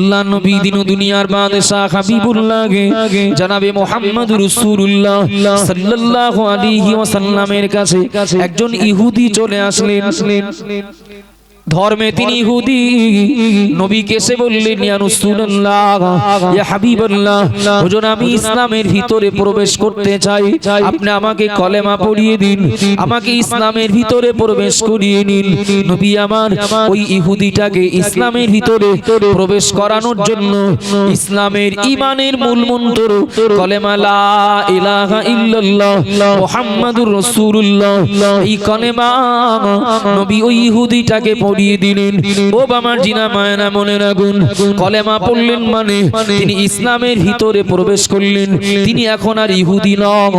আল্লাহ নবী দিন দুনিয়ার বাদশাহ হাবিবুল্লাহকে জানাবে মোহাম্মদ রাসূলুল্লাহ সাল্লাল্লাহু আলাইহি ওয়াসাল্লামের কাছে একজন ইহুদি চলে আসলেন। ধর্মে তিনি ইহুদি। নবীকে এসে বললেন আমি ইসলামের ভিতরে প্রবেশ করতে চাই। আপনি আমাকে কলেমা পড়িয়ে দিন, আমাকে ইসলামের ভিতরে প্রবেশ করিয়ে নিন। নবী আমার ওই ইহুদিটাকে ইসলামের ভিতরে প্রবেশ করানোর জন্য ইসলামের ইমানের মূল মন্ত্র, কলেমা লা ইলাহা ইল্লাল্লাহ, মুহাম্মাদুর রাসূলুল্লাহ, এই কলেমা নবী ওই ইহুদিটাকে পড়িয়ে দিলেন। ও বাবার জিনা মায়না মনে রাখুন। কলেমা পড়লেন মানে তিনি ইসলামের ভিতরে প্রবেশ করলেন। তিনি এখন আর ইহুদি নন।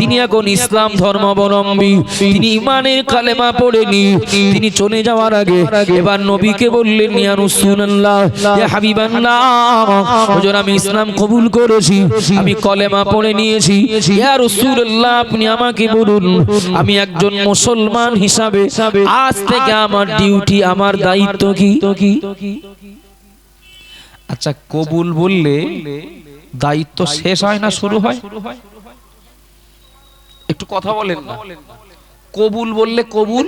তিনি এখন ইসলাম ধর্মাবলম্বী। তিনি ইমানের কালেমা পড়েনি। তিনি চলে যাওয়ার আগে এবার নবীকে বললেন ইয়া রাসূলুল্লাহ ইয়া হাবিবাল্লাহ হুজুর আমি ইসলাম কবুল করেছি। আমি কলেমা পড়ে নিয়েছি। ইয়া রাসূলুল্লাহ আপনি আমাকে বলুন আমি একজন মুসলমান হিসাবে আজ থেকে আমার ডিউটি আমার দায়িত্ব কি? আচ্ছা কবুল বললে দায়িত্ব শেষ হয় না শুরু হয়? একটু কথা বলেন না। কবুল বললে কবুল,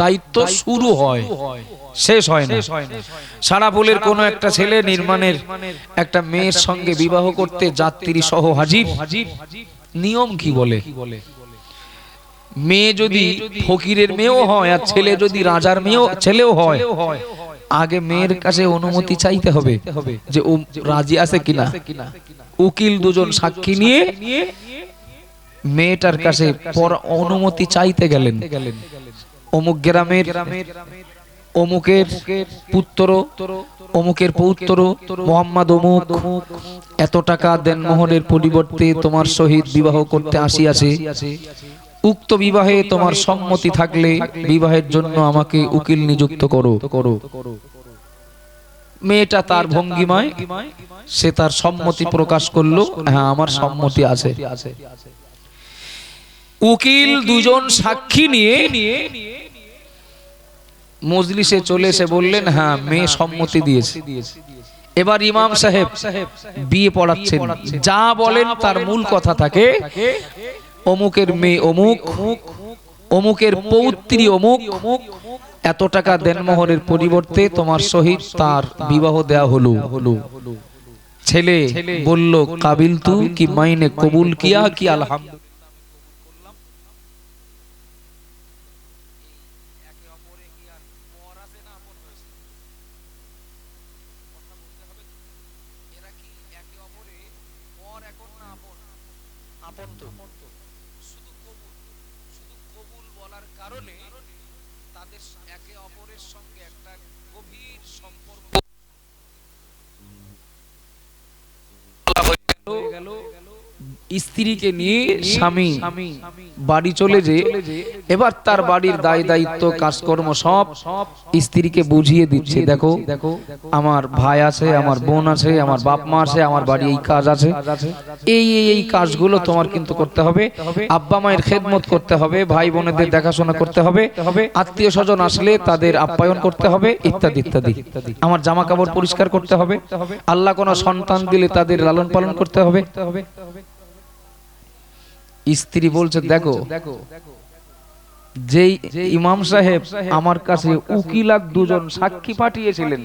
দায়িত্ব শুরু হয়, শেষ হয় না। সারা বলের কোন একটা ছেলে নির্মাণের একটা মেয়ের সঙ্গে বিবাহ করতে যাত্রী সহ হাজির? নিয়ম কি বলে? মেয়ে যদি ফকিরের মেয়েও হয় আর ছেলে যদি রাজার মেয়েও ছেলেও হয় আগে মেয়ের কাছে অনুমতি চাইতে হবে যে ও রাজি আছে কিনা। উকিল দুজন সাক্ষী নিয়ে মেয়েটার কাছে পর অনুমতি চাইতে গেলেন। অমুক গ্রামের অমুকের পুত্র অমুকের পৌত্র মোহাম্মদ অমুক। এত টাকা দেন মোহনের পরিবর্তে তোমার সহিত বিবাহ করতে আসিয়াছে। উক্ত বিবাহে তোমার সম্মতি থাকলে বিবাহের জন্য আমাকে উকিল নিযুক্ত করো। করো মেয়েটা তার ভঙ্গিমায়, সে তার সম্মতি প্রকাশ করল। হ্যাঁ আমার সম্মতি আছে। উকিল দুজন সাক্ষী নিয়ে মজলিসে চলে এসে বললেন হ্যাঁ মেয়ে সম্মতি দিয়েছে। এবার ইমাম সাহেব বিয়ে পড়াচ্ছেন। যা বলেন তার মূল কথা থাকে অমুকের মেয়ে অমুক অমুকের পৌত্রী অমুক। এত টাকা দেনমোহরের পরিবর্তে তোমার সহিত তার বিবাহ দেয়া হলো। হলো। ছেলে বলল কাবিল তু কি মাইনে কবুল কিয়া কি আলহামদুলিল্লাহ স্ত্রীকে নিয়ে স্বামী বাড়ি চলে যে এবার তার বাড়ির দায় দায়িত্ব কাজকর্ম সব স্ত্রীকে বুঝিয়ে দিচ্ছে দেখো আমার ভাই আছে আমার বোন আছে আমার বাপ মা আছে আমার বাড়ি এই কাজ আছে। এই এই এই কাজগুলো তোমার কিন্তু করতে হবে। আব্বা মায়ের খেদমত করতে হবে ভাই বোনেদের দেখাশোনা করতে হবে আত্মীয় স্বজন আসলে তাদের আপ্যায়ন করতে হবে ইত্যাদি ইত্যাদি। আমার জামা কাপড় পরিষ্কার করতে হবে আল্লাহ কোনো সন্তান দিলে তাদের লালন পালন করতে হবে। স্ত্রী বলছে দেখো যেই ইমাম সাহেব আমার কাছে উকিলাক দুজন সাক্ষী পাঠিয়েছিলেন।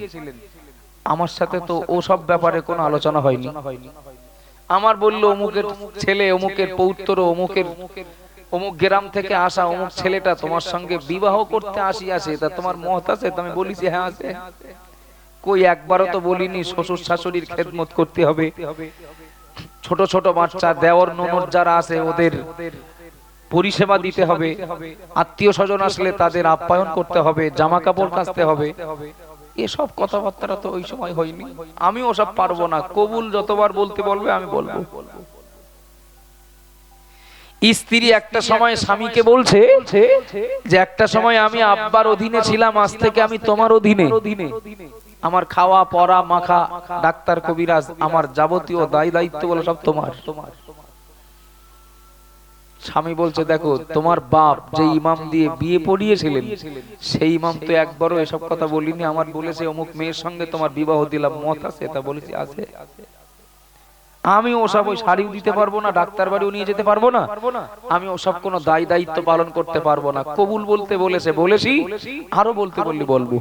আমার সাথে তো ও সব ব্যাপারে কোনো আলোচনা হয়নি। আমার বলল অমুকের ছেলে অমুকের পৌত্র অমুকের অমুক গ্রাম থেকে আসা অমুক ছেলেটা তোমার সঙ্গে বিবাহ করতে আসিয়াছে তা তোমার মত আছে? তুমি বলিস হ্যাঁ আছে। কই একবারও তো বলিনি শ্বশুর শাশুড়ির খেদমত করতে হবে। ছোট ছোট বাচ্চা দেওয়ার ননদ যারা আছে, ওদের পরিষেবা দিতে হবে। আত্মীয় স্বজন আসলে তাদের আপ্যায়ন করতে হবে, জামা কাপড় কাচতে হবে। এসব কথাবার্তা তো ওই সময় হয়নি। আমি ওসব পারব না। কবুল যতবার বলতে বলবে, আমি বলব। স্ত্রী একটা সময় স্বামীকে বলছে যে, একটা সময় আমি আব্বার অধীনে ছিলাম, আজ থেকে আমি তোমার অধীনে। আমার খাওয়া, পড়া, মাখা, ডাক্তার, কবিরাজ, আমার যাবতীয় দায় দায়িত্ব বলে সব তোমার। স্বামী বলছে, দেখো, তোমার বাপ যে ইমাম দিয়ে বিয়ে পড়িয়েছিলেন, সেই ইমাম তো একবারও এসব কথা বলিনি। আমার বলেছে, অমুক মেয়ের সঙ্গে তোমার বিবাহ দিলাম, মত আছে? তা বলেছি, আছে। আমি ওসব ওই শাড়িও দিতে পারব না, ডাক্তার বাড়িও নিয়ে যেতে পারব না। আমি ওসব কোনো দায় দায়িত্ব পালন করতে পারব না। কবুল বলতে বলেছে, বলেছি, আরও বলতে বললি বলব।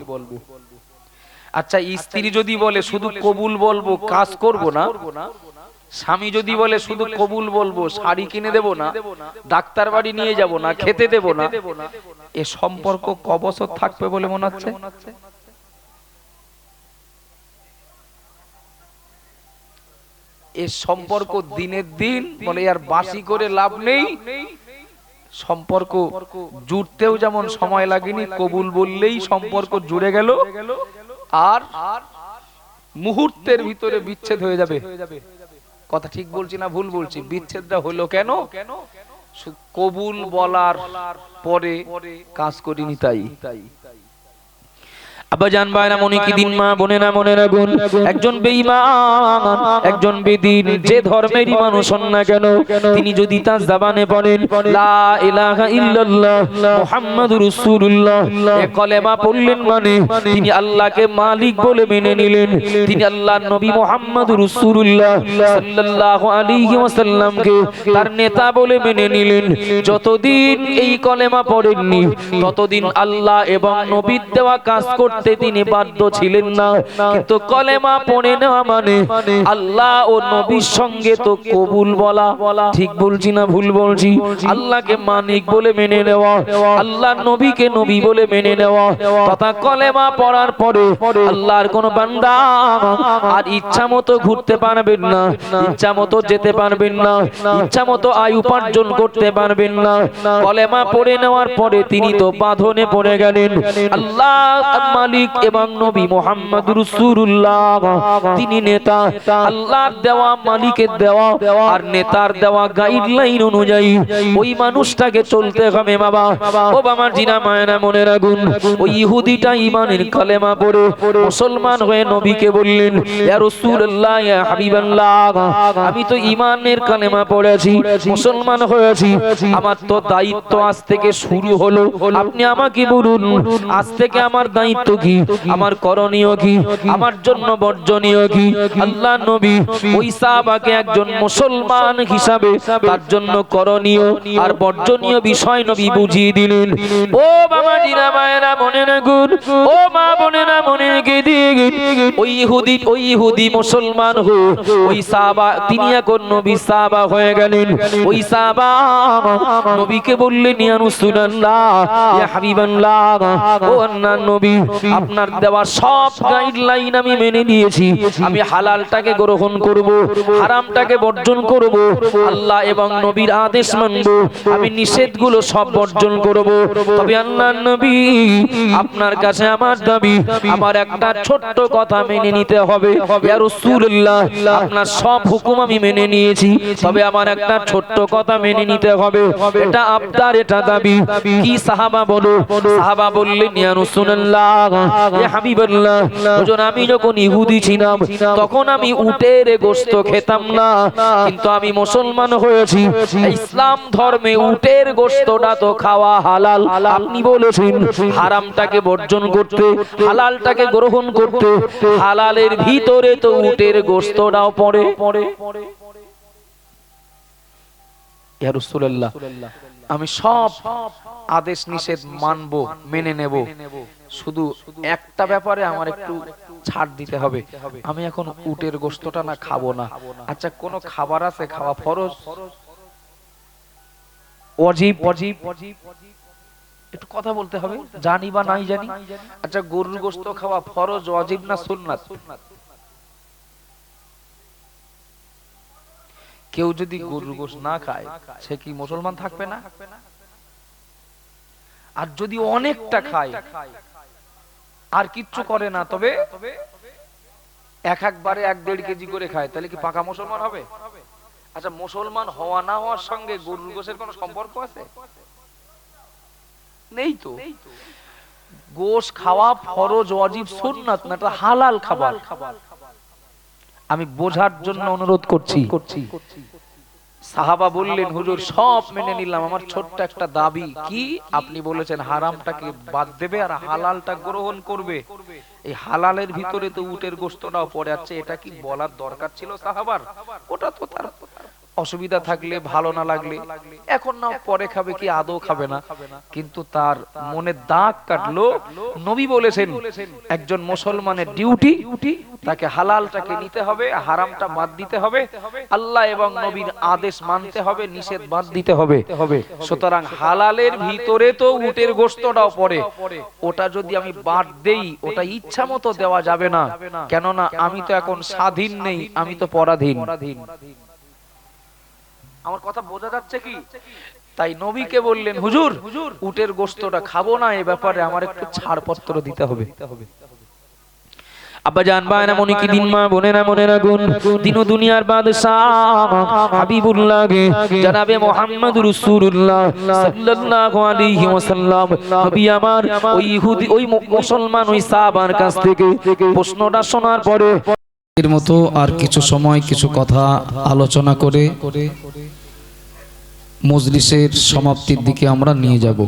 আচ্ছা স্ত্রী যদি বলে শুধু কবুল বলব কাজ করব না স্বামী যদি বলে শুধু কবুল বলব শাড়ি কিনে দেব না ডাক্তার বাড়ি নিয়ে যাব না খেতে দেব না এ সম্পর্ক ক বছর থাকবে বলে মনে হচ্ছে? এ সম্পর্ক দিনের দিন বলে আর বাসি করে লাভ নেই। সম্পর্ক জুড়তেও যেমন সময় লাগেনি কবুল বললেই সম্পর্ক জুড়ে গেল। আর মুহূর্তের ভিতরে বিচ্ছেদ হয়ে যাবে। কথা ঠিক বলছি না ভুল বলছি? বিচ্ছেদটা হলো কেন? কেন কবুল বলার পরে কাজ করিনি তাই। আব্বাজান ভাইরা মনে কি দিন মা বোনেরা মনে রাখুন একজন বেঈমান একজন বেদিন যে ধর্মেরই মানুষ হন না কেন তিনি যদি তার জাবানে পড়েন লা ইলাহা ইল্লাল্লাহ মুহাম্মাদুর রাসূলুল্লাহ এ কলেমা পড়লেন মানে তিনি আল্লাহকে মালিক বলে মেনে নিলেন। তিনি আল্লাহর নবী মুহাম্মাদুর রাসূলুল্লাহ সাল্লাল্লাহু আলাইহি ওয়াসাল্লামকে তার নেতা বলে মেনে নিলেন। যতদিন এই কলেমা পড়েননি ততদিন আল্লাহ এবং নবীর দেওয়া কাজ করতে তিনি বাধ্য ছিলেন না। কিন্তু কলেমা পড়ে নেওয়া মানে আল্লাহ ও নবীর সঙ্গে তো কবুল বলা। ঠিক বলছি না ভুল বলছি? আল্লাহকে মানিক বলে মেনে নেওয়া, আল্লাহ নবীকে নবী বলে মেনে নেওয়া। তথা কলেমা পড়ার পরে আল্লাহর কোন বান্দা আর ইচ্ছা মতো ঘুরতে পারবেন না, ইচ্ছা মতো যেতে পারবেন না, ইচ্ছা মতো আয় উপার্জন করতে পারবেন না। কলেমা পড়ে নেওয়ার পরে তিনি তো বাঁধনে পড়ে গেলেন। আল্লাহ মালিক এবং নবী মোহাম্মদ রসুল্লাহ তিনি নেতা, আল্লাহর দেওয়া, মালিকের দেওয়া আর নেতার দেওয়া গাইডলাইন অনুযায়ী ওই মানুষটাকে চলতে হবে বাবা। ও বাবা, জিনা মায়না মনে রাখুন, ওই ইহুদিটা ইমানের কালেমা পড়ে মুসলমান হয়ে নবীকে বললেন রাসূলুল্লাহ, ইয়া হাবিবাল্লাহ, আমি তো ইমানের কালেমা পড়েছি, মুসলমান হয়েছি। আমার তো দায়িত্ব আজ থেকে শুরু হলো। আপনি আমাকে বলুন, আজ থেকে আমার দায়িত্ব কি আমার করণীয় কি? আমার জন্য বর্জনীয় কি? আল্লাহ নবী ওই সাহাবাকে একজন মুসলমান হিসাবে তার জন্য করণীয় আর বর্জনীয় বিষয় নবী বুঝিয়ে দিলেন। ও বাবা জিরা মায়েরা, মনে রাখুন। ও মা বোনেরা, মনে রেখে দিয়ে ওই ইহুদি ওই ইহুদি মুসলমান হো, ওই সাহাবা, তিনি এখন নবী সাহাবা হয়ে গেলেন। ওই সাহাবা নবীকে বললেন, ইয়া রাসূলুল্লাহ, ইয়া হাবিবাল্লাহ, ও আল্লাহর নবী আপনার দেওয়া সব গাইডলাইন আমি মেনে নিয়েছি। আমি হালালটাকে গ্রহণ করব হারামটাকে বর্জন করব আল্লাহ এবং নবীর আদেশ মানব। আমি নিষেধগুলো সব বর্জন করব। তবে আল্লাহর নবী আপনার কাছে আমার দাবি আমার একটা ছোট্ট কথা মেনে নিতে হবে। ইয়া রাসূলুল্লাহ আপনার সব হুকুম আমি মেনে নিয়েছি। তবে আমার একটা ছোট্ট কথা মেনে নিতে হবে। এটা আপনার এটা দাবি। কি সাহাবা বলো? সাহাবা বললেন ইয়া রাসূলুল্লাহ হাবিবাল্লাহ আমি যখন ইহুদি ছিলাম তখন আমি উটের গোশত খেতাম না। কিন্তু আমি মুসলমান হয়েছি। ইসলাম ধর্মে উটের গোশতটা তো খাওয়া হালাল। আপনি বলেছেন হারামটাকে বর্জন করতে হালালটাকে গ্রহণ করতে হালালের ভিতরে তো উটের গোশতটাও পড়ে। পড়ে। আমি সব আদেশ নিষেধ মানবো মেনে নেব। শুধু একটা ব্যাপারে আমার একটু ছাড় দিতে হবে। আমি এখন উটের গোস্তটা না খাব না। আচ্ছা কোন খাবার আছে? খাওয়া ফরজ? অজীব অজীব একটু কথা বলতে হবে। জানি বা নাই জানি। আচ্ছা গরুর গোস্ত খাওয়া ফরজ, অজীব না কেউ যদি গরুর গোস্ত না খায়, সে কি মুসলমান থাকবে না? আর যদি অনেকটা খায় আর কিচ্ছু করে না তবে এক একবারে এক দেড় কেজি করে খায় তাহলে কি পাকা মুসলমান হবে? আচ্ছা মুসলমান হওয়া না হওয়ার সঙ্গে গরুর গোশের কোনো সম্পর্ক আছে? নেই তো। গোশ খাওয়া ফরজ ওয়াজিব সুন্নাত না এটা হালাল খাবার? আমি বোঝার জন্য অনুরোধ করছি। করছি। সাহাবা বললেন হুজুর সব মেনে নিলাম। আমার ছোট্ট একটা দাবি কি? আপনি বলেছেন হারামটাকে বাদ দেবে আর হালালটা গ্রহণ করবে। এই হালালের ভিতরে তো উটের গোস্তটাও পড়ে আছে এটা কি বলার দরকার ছিল সাহাবার। ওটা তো তার অসুবিধা থাকলে, ভালো না লাগলে, এখন না, পরে খাবে কি, আদৌ খাবে না। কিন্তু তার মনে দাগ কাটলো, নবী বলেছেন, একজন মুসলমানের ডিউটি, তাকে হালালটাকে নিতে হবে, হারামটা বাদ দিতে হবে, আল্লাহ এবং নবীর আদেশ মানতে হবে, নিষেধ বাদ দিতে হবে। সুতরাং হালালের ভিতরে তো উটের গোস্তটাও পড়ে। ওটা যদি আমি বাদ দেই, ওটা ইচ্ছা মতো দেওয়া যাবে না। কেননা আমি তো এখন স্বাধীন নেই, আমি তো পরাধীন। আমার কথা বোঝা যাচ্ছে কি? তাই নবীকে বললেন হুজুর হুজুর উটের গোস্তটা খাব না এ ব্যাপারে আমার একটু ছাড়পত্র দিতে হবে। আব্বা জান বায়না মনে কি দিন মা বোনেরা মনে রাখুন দিন দুনিয়ার বাদশাহ হাবিবুল্লাহ গে জনাবে মোহাম্মদ রাসূলুল্লাহ সাল্লাল্লাহু আলাইহি ওয়াসাল্লাম। নবী আমার ওই ইহুদি ওই মুসলমান ওই সাহাবার কাছ থেকে প্রশ্নটা শোনার পরে এর মতো আর কিছু সময় কিছু কথা আলোচনা করে মজলিসের সমাপ্তির দিকে আমরা নিয়ে যাব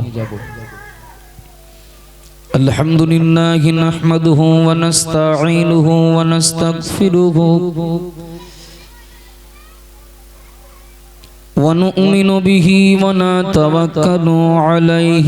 الحمد لله نحمده ونستعينه ونستغفره ونؤمن به ونتوكل عليه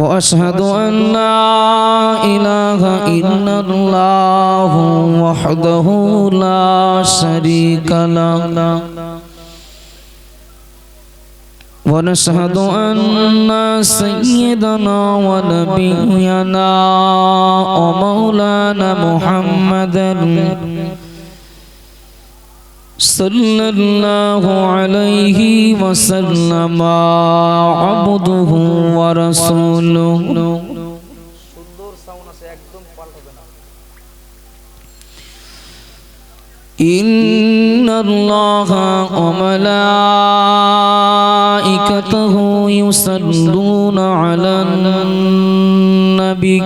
واشهد ان لا اله الا الله وحده لا شريك له ونشهد ان سيدنا ونبينا ومولانا محمدا صلى الله عليه وسلم عبده ورسوله. إن الله وملائكته يصلون على النبي.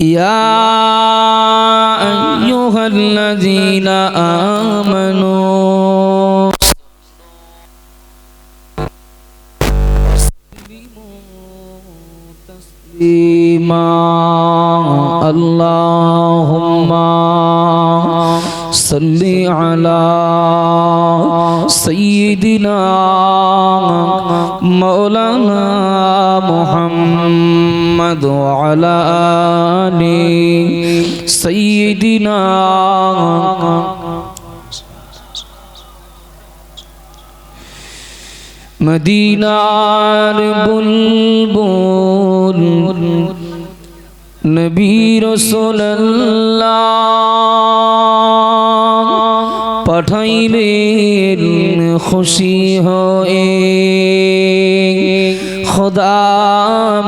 يا أيها الذين آمنوا تسليما اللهم صل على سيدنا مولانا محمد وعلى آل سيدنا মদিনার বুলবুল নবী রসুল্লাহ পাঠাইলেন খুশি হয়ে। খোদা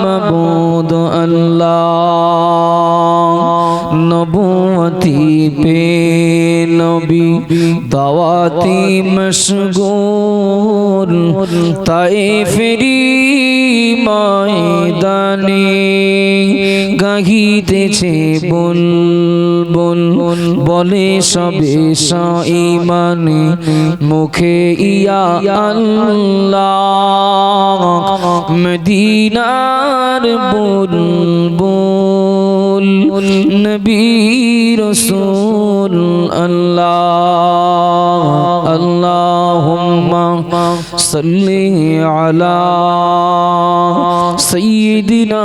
মবুদ আল্লাহ। নবুয়তি পে নবী, দাওয়াতি মশগুল তাই ফেরি ময়দানে গাহিতেছে বল বল বলে সবে ইমানে মুখে ইয়া আল্লাহ, মদিনার বুলবুল। নবী রসুল আল্লাহ আল্লাহুম্মা সাল্লি আলা সাইয়্যিদিনা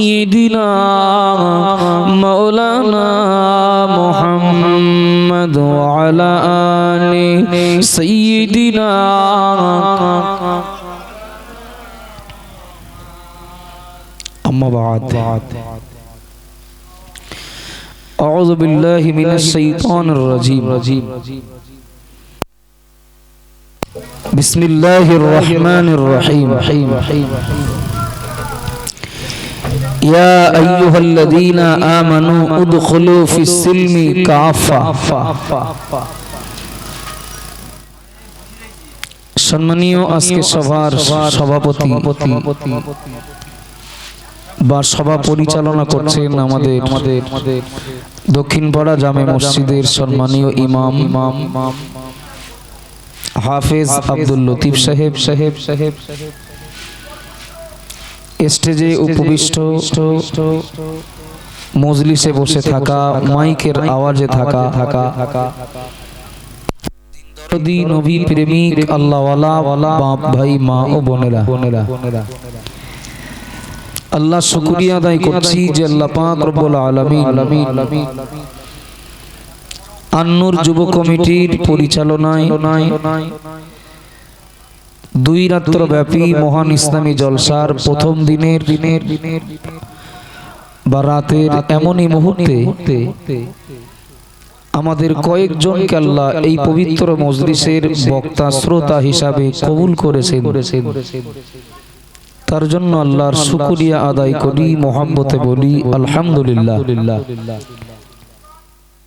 سيدنا مولانا محمد وعلى آل سيدنا أما بعد. أعوذ بالله من الشيطان الرجيم. بسم الله الرحمن الرحيم. يا أيها الذين آمنوا ادخلوا في السلم كافة সম্মানীয় আজকে সভার সভাপতি বা সভা পরিচালনা করছেন আমাদের আমাদের দক্ষিণপাড়া জামে মসজিদের সম্মানীয় ইমাম ইমাম হাফেজ আব্দুল লতিফ সাহেব সাহেব সাহেব স্টেজে উপবিষ্ট মজলিসে বসে থাকা মাইকের আওয়াজে থাকা। থাকা। থাকা নবী প্রেমিক আল্লাহওয়ালা বাপ ভাই মা ও বোনেরা। বোনেরা আল্লাহ শুকরিয়া আদায় করছি যে আল্লাহ পাক রব্বুল আলামিন আন্নুর যুব কমিটির পরিচালনায় দুই রাত্র ব্যাপী মহান ইসলামী জলসার প্রথম দিনের দিনের দিনের বা রাতের এমনই মুহূর্তে আমাদের কয়েকজনকে আল্লাহ এই পবিত্র মজলিসের বক্তা শ্রোতা হিসাবে কবুল করেছেন। তার জন্য আল্লাহর শুকুরিয়া আদায় করি মোহাম্মতে বলি আলহামদুলিল্লাহ।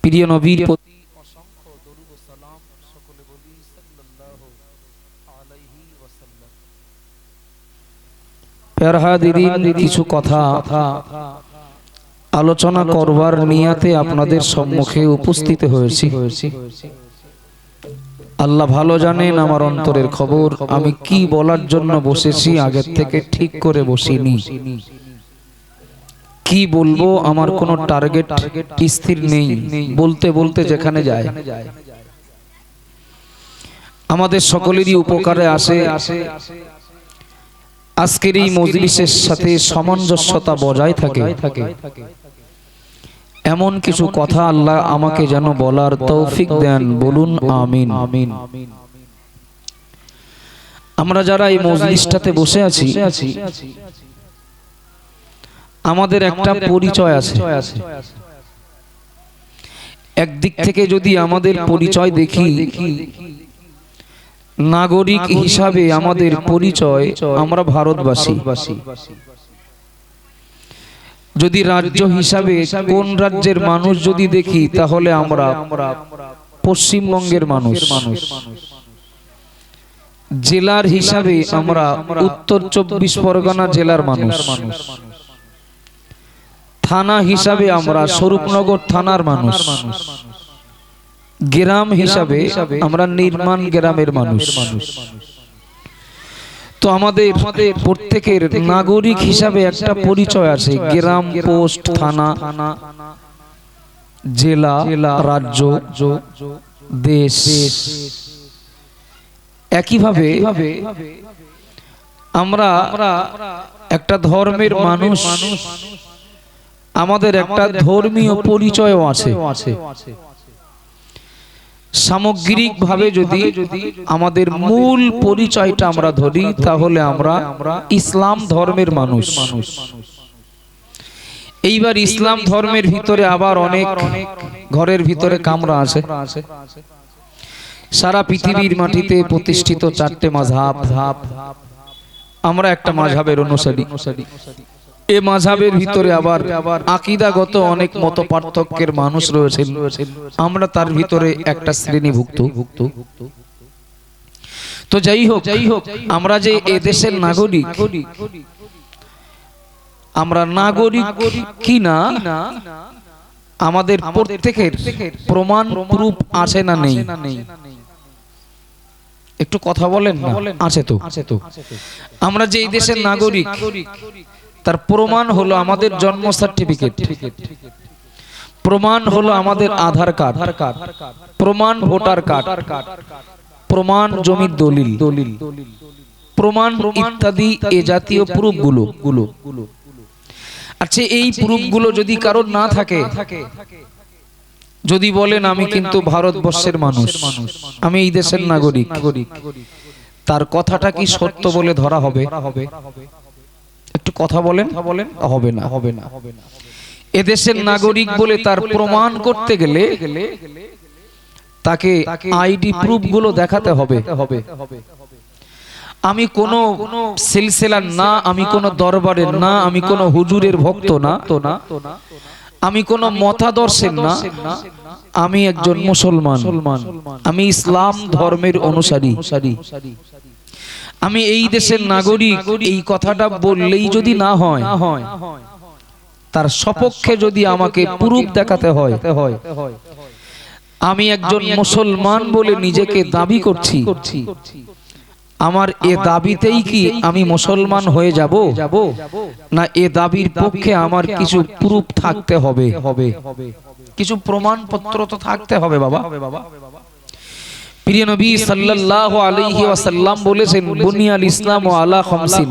প্রিয় নবীর প্রতি অসংখ্য দরুদ ও সালাম সকলে বলি সাল্লাল্লাহু আলাইহি ওয়াসাল্লাম প্যার হাদিরিন কিছু কথা আলোচনা করবার নিয়াতে আপনাদের সম্মুখে উপস্থিত হয়েছি। আল্লাহ ভালো জানেন আমার অন্তরের খবর, আমি কি বলার জন্য বসেছি আগের থেকে ঠিক করে বসিনি। কি বলব, আমার কোনো টার্গেট স্থির নেই, বলতে বলতে যেখানে যায়। আমাদের সকলেরই উপকারে আসে আজকের এই মজলিসের সাথে সামঞ্জস্যতা বজায় থাকে। এমন কিছু কথা আল্লাহ আমাকে যেন বলার তৌফিক দেন বলুন আমিন। আমিন। আমরা যারা এই মজলিসটাতে বসে আছি আমাদের একটা পরিচয় আছে। একদিক থেকে যদি আমাদের পরিচয় দেখি নাগরিক হিসাবে আমাদের পরিচয় আমরা ভারতবাসী। যদি রাজ্য হিসাবে কোন রাজ্যের মানুষ যদি দেখি তাহলে আমরা পশ্চিমবঙ্গের মানুষ। জেলার হিসাবে আমরা উত্তর চব্বিশ পরগনা জেলার মানুষ। থানা হিসাবে আমরা স্বরূপনগর থানার মানুষ। গ্রাম হিসাবে আমরা নির্মাণ গ্রামের মানুষ। তো আমাদের প্রত্যেকের নাগরিক হিসাবে একটা পরিচয় আছে গ্রাম পোস্ট থানা জেলা রাজ্য দেশ। একইভাবে আমরা একটা ধর্মের মানুষ। আমাদের একটা ধর্মীয় পরিচয়ও আছে। সামগ্রিক ভাবে যদি আমাদের মূল পরিচয়টা আমরা ধরি, তাহলে আমরা ইসলাম ধর্মের মানুষ। এইবার ইসলাম ধর্মের ভিতরে আবার অনেক ঘরের ভিতরে কামরা আছে। সারা পৃথিবীর মাটিতে প্রতিষ্ঠিত চারটে মাঝহাব। আমরা একটা মাঝহাবের অনুসারী। এ মাঝাবের ভিতরে আবার আকিদাগত অনেক মত পার্থক্যের মানুষ রয়েছেন। আমরা তার ভিতরে একটা শ্রেণীভুক্ত। তো যাই হোক যাই হোক আমরা যে এ দেশের নাগরিক, আমরা নাগরিক কি না আমাদের প্রত্যেকের প্রমাণ প্রুফ আছে না নেই? একটু কথা বলেন আছে তো আছে তো? আমরা যে এই দেশের নাগরিক তার প্রমাণ হলো আমাদের জন্ম সার্টিফিকেট প্রমাণ হলো আমাদের আধার কার্ড। প্রমাণ ভোটার কার্ড। প্রমাণ জমির দলিল। দলিল প্রমাণ ইত্যাদি এ জাতীয় প্রুফগুলো আচ্ছা এই প্রুফগুলো যদি কারোর না থাকে, যদি বলেন আমি কিন্তু ভারতবর্ষের মানুষ, আমি এই দেশের নাগরিক, তার কথাটা কি সত্য বলে ধরা হবে? কথা বলেন বলেন হবে না। হবে না এদেশের নাগরিক বলে তার প্রমাণ করতে গেলে তাকে আইডি প্রুফগুলো দেখাতে হবে। আমি কোন সিলসিলার না আমি কোন দরবারের না আমি কোন হুজুরের ভক্ত না। তো না। আমি কোন মতাদর্শের না। আমি একজন মুসলমান। আমি ইসলাম ধর্মের অনুসারী। আমি এই দেশের নাগরিক এই কথাটা বললেই যদি না হয় তার সপক্ষে যদি আমাকে প্রুফ দেখাতে হয় আমি একজন মুসলমান বলে নিজেকে দাবি করছি। আমার এ দাবিতেই কি আমি মুসলমান হয়ে যাব? না এ দাবির পক্ষে আমার কিছু প্রুফ থাকতে হবে। হবে। কিছু প্রমাণপত্র তো থাকতে হবে বাবা। প্রিয় নবী সাল্লাল্লাহু আলাইহি ওয়াসাল্লাম বলেছেন বুনিয়াল ইসলাম আলা খামসিন।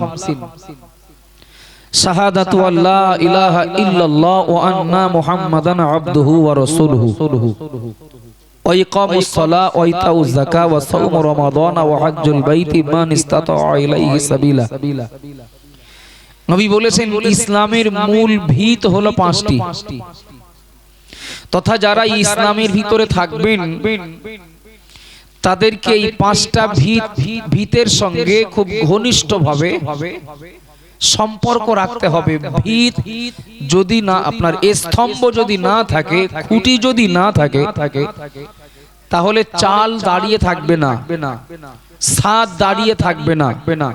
শাহাদাতু আল্লাহ ইলাহা ইল্লাল্লাহ ওয়া আন্না মুহাম্মাদান আবদুহু ওয়া রাসূলুহু। ওয়াইকামুস সালাহ ওয়া ইতাউজ যাকাত ওয়া সাওম রমাদান ওয়া হজ্জুল বাইত মান ইসতাতা ইলাইহি সাবিলা। নবী বলেছেন ইসলামের মূল ভিত হলো পাঁচটি। তথা যারা ইসলামের ভিতরে থাকবেন তাদেরকে এই পাঁচটা ভিত ভিতের সঙ্গে খুব ঘনিষ্ঠভাবে সম্পর্ক রাখতে হবে। ভিত যদি না আপনার স্তম্ভ যদি না থাকে খুঁটি যদি না থাকে তাহলে চাল দাঁড়িয়ে থাকবে না। সাদ দাঁড়িয়ে থাকবে না।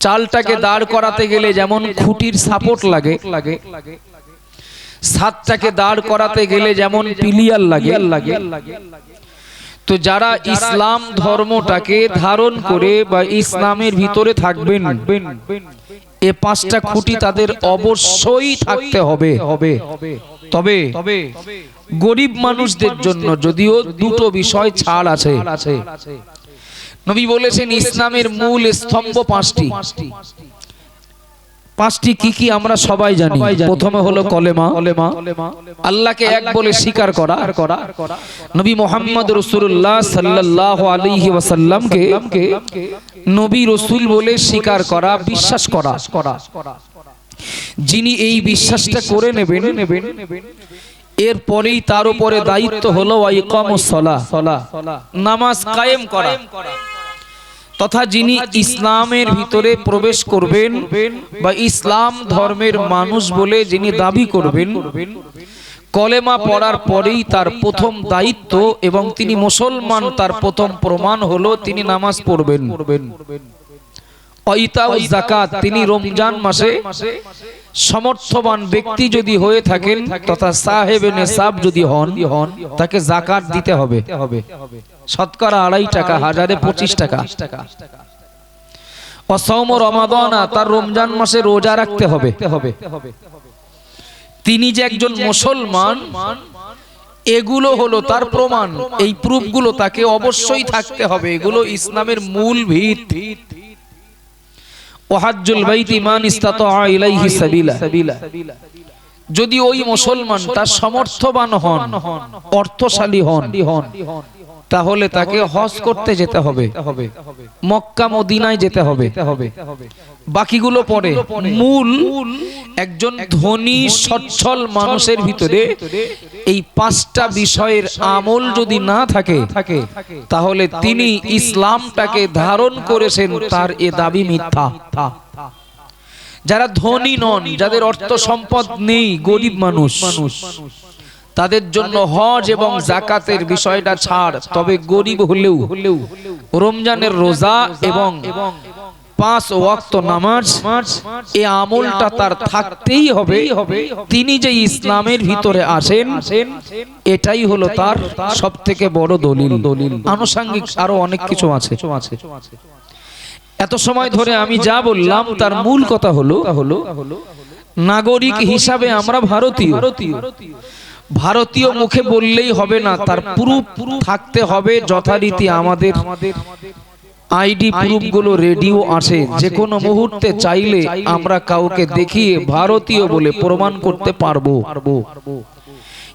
চালটাকে দাঁড় করাতে গেলে যেমন খুঁটির সাপোর্ট লাগে লাগে। সাতটাকে দাঁড় করাতে গেলে যেমন পিলিয়ার লাগে। লাগে। তো যারা ইসলাম ধর্মটাকে ধারণ করে বা ইসলামের ভিতরে থাকবেন। এ পাঁচটা খুঁটি তাদের অবশ্যই থাকতে হবে। হবে। তবে গরিব মানুষদের জন্য যদিও দুটো বিষয় ছাড় আছে। নবী বলেছেন ইসলামের মূল স্তম্ভ পাঁচটি। পাঁচটি কি কি আমরা সবাই জানি? প্রথমে হলো কলেমা। কলেমা। আল্লাহকে এক বলে স্বীকার করা। করা। নবী মোহাম্মদ রসুল্লাহ সাল্লাল্লাহু আলাইহি ওয়াসাল্লামকে নবী রসুল বলে স্বীকার করা বিশ্বাস করা। করা যিনি এই বিশ্বাসটা করে নেবেন নেবেন এরপরেই তার উপরে দায়িত্ব হলো নামাজ কায়েম করা। তথা যিনি ইসলামের ভিতরে প্রবেশ করবেন বা ইসলাম ধর্মের মানুষ বলে যিনি দাবি করবেন কলেমা পড়ার পরেই তার প্রথম দায়িত্ব এবং তিনি মুসলমান তার প্রথম প্রমাণ হলো তিনি নামাজ পড়বেন। তিনি রমজান মাসে সমর্থবান ব্যক্তি যদি হয়ে থাকেন তথা সাহেব নেসাব যদি হন হন তাকে জাকাত দিতে হবে। শতকরা আড়াই টাকা হাজারে পঁচিশ টাকা। অসৌম রমাদানা তার রমজান মাসে রোজা রাখতে হবে। তিনি যে একজন মুসলমান এগুলো হলো তার প্রমাণ। এই প্রুফগুলো তাকে অবশ্যই থাকতে হবে। এগুলো ইসলামের মূল ভিত। যদি ওই মুসলমান তার সমর্থবান হন অর্থশালী হন তাহলে তাকে হজ করতে যেতে হবে। মক্কা মদিনায় যেতে হবে। বাকিগুলো পরে মূল একজন ধনী সচ্ছল মানুষের ভিতরে এই পাঁচটা বিষয়ের আমল যদি না থাকে তাহলে তিনি ইসলামটাকে ধারণ করেছেন তার এ দাবি মিথ্যা। যারা ধনী নন যাদের অর্থ সম্পদ নেই গরিব মানুষ। তাদের জন্য হজ এবং জাকাতের বিষয়টা ছাড়। তবে গরিব হলেও হলেও রমজানের রোজা এবং পাঁচ ওয়াক্ত নামাজ এ আমলটা তার থাকতেই হবে। তিনি যে ইসলামের ভিতরে আসেন এটাই হলো তার সব থেকে বড় দলিল। দলিল। আনুষাঙ্গিক আরও অনেক কিছু আছে। এত সময় ধরে আমি যা বললাম তার মূল কথা হলো হলো নাগরিক হিসাবে আমরা ভারতীয়। ভারতীয় মুখে বললেই হবে না তার প্রুফ থাকতে হবে যথারীতি আমাদের আইডি প্রুফগুলো রেডিও আছে। যে কোনো মুহূর্তে চাইলে আমরা কাউকে দেখিয়ে ভারতীয় বলে প্রমাণ করতে পারব।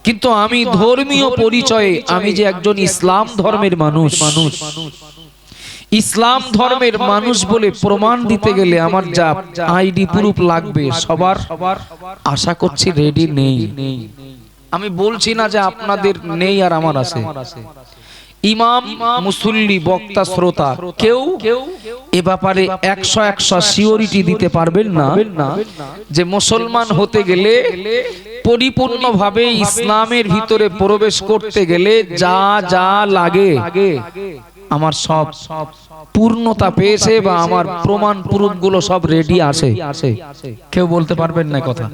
কিন্তু আমি ধর্মীয় পরিচয়ে আমি যে একজন ইসলাম ধর্মের মানুষ। মানুষ। ইসলাম ধর্মের মানুষ বলে প্রমাণ দিতে গেলে আমার যা আইডি প্রুফ লাগবে সবার আশা করছি রেডি নেই। আমি বলছি না যে আপনাদের নেই আর আমার আছে। ইমাম, মুসল্লি, বক্তা, শ্রোতা, কেউ কেউ এ ব্যাপারে একশো একশো সিওরিটি দিতে পারবেন না যে মুসলমান হতে গেলে পরিপূর্ণভাবে ইসলামের ভিতরে প্রবেশ করতে গেলে যা যা লাগে আমার সব পূর্ণতা পেয়েছে বা আমার প্রমাণ প্রুফগুলো সব রেডি আছে। কেউ বলতে পারবেন না কথা।